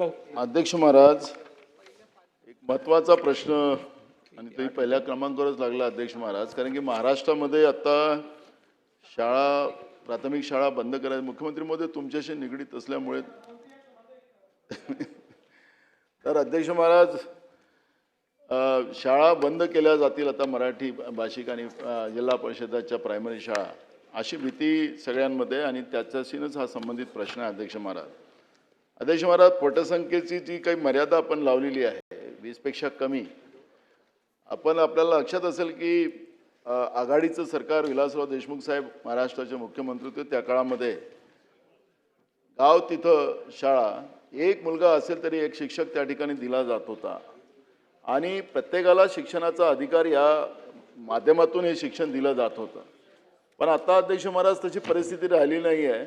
अध्यक्ष महाराज एक महत्त्वाचा प्रश्न आणि तरी पहिल्या क्रमांकावरच लागला अध्यक्ष महाराज. कारण की महाराष्ट्रामध्ये आता शाळा प्राथमिक शाळा बंद करायला मुख्यमंत्री महोदय तुमच्याशी निगडीत असल्यामुळे तर अध्यक्ष महाराज शाळा बंद केल्या जातील आता मराठी भाषिक आणि जिल्हा परिषदाच्या प्रायमरी शाळा. अशी भीती सगळ्यांमध्ये आणि त्याच्याशीनच हा संबंधित प्रश्न आहे अध्यक्ष महाराज. अध्यक्ष महाराज पटसंख्येची जी काही मर्यादा आपण लावलेली आहे वीसपेक्षा कमी आपण आपल्याला लक्षात असेल की आघाडीचं सरकार विलासराव देशमुख साहेब महाराष्ट्राचे मुख्यमंत्री होते त्या काळामध्ये. गाव तिथं शाळा एक मुलगा असेल तरी एक शिक्षक त्या ठिकाणी दिला जात होता. आणि प्रत्येकाला शिक्षणाचा अधिकार या माध्यमातून हे शिक्षण दिलं जात होतं. पण आता अध्यक्ष महाराज तशी परिस्थिती राहिली नाही आहे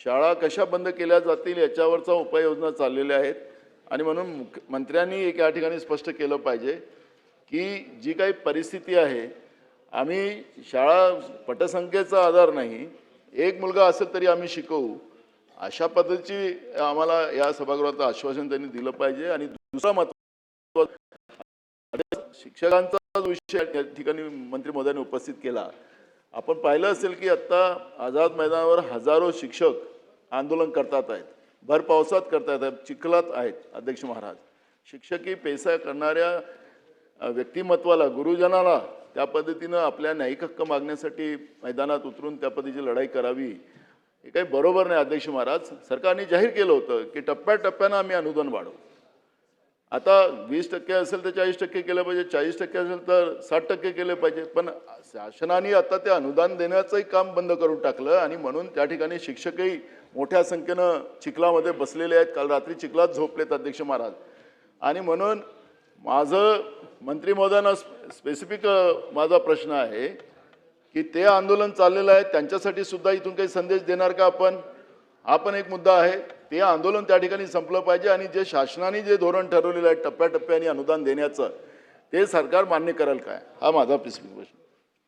शाळा कशा बंद केल्या जातील याच्यावरचा उपाययोजना चाललेल्या आहेत. आणि म्हणून मुख्य मंत्र्यांनी एक या ठिकाणी स्पष्ट केलं पाहिजे की जी काही परिस्थिती आहे आम्ही शाळा पटसंख्येचा आधार नाही एक मुलगा असेल तरी आम्ही शिकवू. अशा पद्धतीची आम्हाला या सभागृहाचं आश्वासन त्यांनी दिलं पाहिजे. आणि दुसरा महत्त्व शिक्षकांचा विषय या ठिकाणी मंत्री महोदयांनी उपस्थित केला आपण पाहिलं असेल की आत्ता आझाद मैदानावर हजारो शिक्षक आंदोलन करतात आहेत. भर पावसात करतात आहेत चिखलात आहेत अध्यक्ष महाराज. शिक्षकी पेसा करणाऱ्या व्यक्तिमत्वाला गुरुजनाला त्या पद्धतीनं आपल्या न्यायिक हक्क मागण्यासाठी मैदानात उतरून त्या पद्धतीची लढाई करावी हे काही बरोबर नाही अध्यक्ष महाराज. सरकारने जाहीर केलं होतं की टप्प्याटप्प्यानं आम्ही अनुदान वाढवू. आता वीस टक्के असेल तर चाळीस टक्के केलं पाहिजे चाळीस टक्के असेल तर साठ टक्के केले पाहिजे. पण शासनाने आता ते अनुदान देण्याचंही काम बंद करून टाकलं आणि म्हणून त्या ठिकाणी शिक्षकही मोठ्या संख्येनं चिखलामध्ये बसलेले आहेत. काल रात्री चिखलात झोपलेत अध्यक्ष महाराज. आणि म्हणून माझं मंत्री महोदयांना स्पेसिफिक माझा प्रश्न आहे की ते आंदोलन चाललेलं आहे त्यांच्यासाठी सुद्धा इथून काही संदेश देणार का आपण? हा पण एक मुद्दा आहे. ते आंदोलन त्या ठिकाणी संपलं पाहिजे आणि जे शासनाने जे धोरण ठरवलेलं आहे टप्प्याटप्प्याने अनुदान देण्याचं ते सरकार मान्य करेल काय? हा माझा स्पेसिफिक प्रश्न